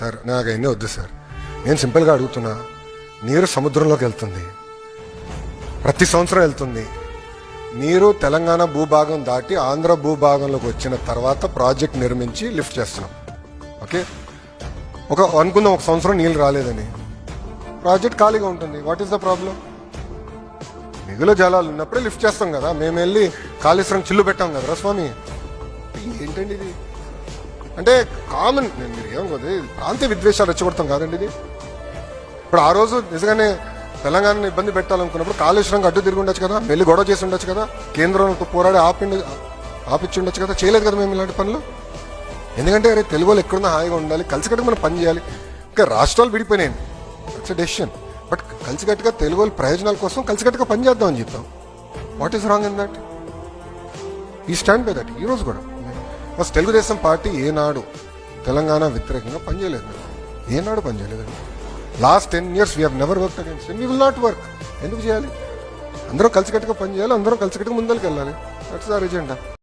Sir నాకు అన్నీ వద్దు సార్. నేను సింపుల్గా అడుగుతున్నా నీరు సముద్రంలోకి వెళ్తుంది. ప్రతి సంవత్సరం వెళ్తుంది. నీరు తెలంగాణ భూభాగం దాటి ఆంధ్ర భూభాగంలోకి వచ్చిన తర్వాత ప్రాజెక్ట్ నిర్మించి లిఫ్ట్ చేస్తున్నాం. ఓకే? ఒక అనుకుందాం ఒక సంవత్సరం నీళ్ళు రాలేదని. ప్రాజెక్ట్ ఖాళీగా ఉంటుంది. What is the problem? మిగులు జలాలు ఉన్నప్పుడే లిఫ్ట్ చేస్తాం కదా. మేము వెళ్ళి కాళేశ్వరం చిల్లు పెట్టాం కదా స్వామి. ఏంటండి ఇది? అంటే కామన్ నేను మీరు కాదు ప్రాంతీయ విద్వేషాలు రెచ్చగొడతాం కాదండి ఇది. ఇప్పుడు ఆ రోజు నిజంగానే తెలంగాణని ఇబ్బంది పెట్టాలనుకున్నప్పుడు కాళేశ్వరంకి అడ్డు తిరిగి ఉండొచ్చు కదా వెళ్ళి గొడవ చేసి ఉండొచ్చు కదా కేంద్రంతో పోరాడి ఆపిండి ఆపిచ్చి ఉండొచ్చు కదా చేయలేదు కదా మేము ఇలాంటి పనులు? ఎందుకంటే అరే తెలుగు వాళ్ళు ఎక్కడున్నా హాయిగా ఉండాలి కలిసికట్టుగా మనం పని చేయాలి. ఇంకా రాష్ట్రాలు విడిపోయినాయి. ఇట్స్ డెసిషన్ బట్ కలిసికట్టుగా తెలుగు వాళ్ళ ప్రయోజనాల కోసం కలిసికట్టుగా పని చేద్దాం అని చెప్తాం. What is wrong in that ఈ స్టాండ్ బై దట్ ఈ రోజు కూడా. ఫస్ట్ తెలుగుదేశం పార్టీ ఏనాడు తెలంగాణ వ్యతిరేకంగా పనిచేయలేదు. ఏనాడు పనిచేయలేదండి last ten years we never work against we will not work ఎందుకు చేయాలి? అందరూ కలిసికట్టుగా పని చేయాలి అందరూ కలిసికట్టుగా ముందరికి వెళ్ళాలి. That's our agenda